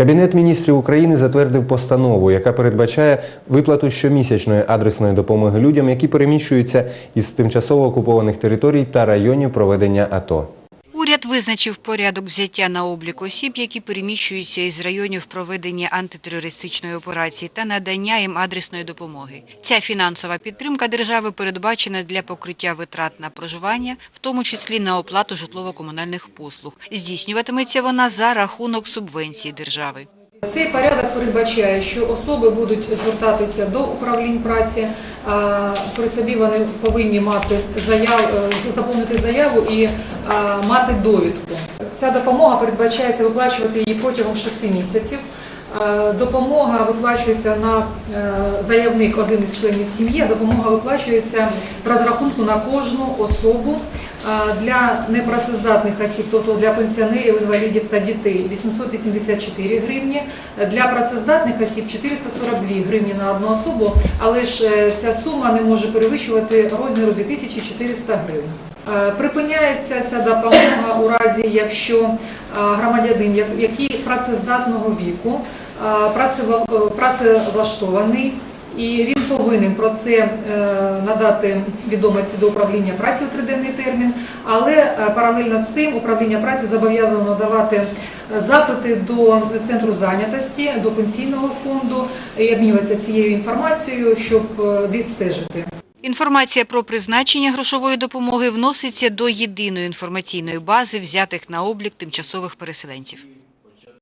Кабінет міністрів України затвердив постанову, яка передбачає виплату щомісячної адресної допомоги людям, які переміщуються із тимчасово окупованих територій та районів проведення АТО. Визначив порядок взяття на облік осіб, які переміщуються із районів проведення антитерористичної операції та надання їм адресної допомоги. Ця фінансова підтримка держави передбачена для покриття витрат на проживання, в тому числі на оплату житлово-комунальних послуг. Здійснюватиметься вона за рахунок субвенції держави. Цей порядок передбачає, що особи будуть звертатися до управлінь праці. При собі вони повинні мати заяву, заповнити заяву і мати довідку. Ця допомога передбачається виплачувати її протягом 6 місяців. Допомога виплачується на е, заявник один із членів сім'ї. Допомога виплачується в розрахунку на кожну особу. Для непрацездатних осіб, тобто для пенсіонерів, інвалідів та дітей 884 гривні, для працездатних осіб 442 гривні на одну особу, але ж е, ця сума не може перевищувати розміру 2400 гривень. Припиняється ця допомога у разі, якщо громадянин, який працездатного віку, е, працевлаштований, і він повинен про це е, надати відомості до управління праці у триденний термін, але е, паралельно з цим управління праці зобов'язано давати е, запити до центру зайнятості, до пенсійного фонду і обмінюватися цією інформацією, щоб відстежити. Інформація про призначення грошової допомоги вноситься до єдиної інформаційної бази взятих на облік тимчасових переселенців.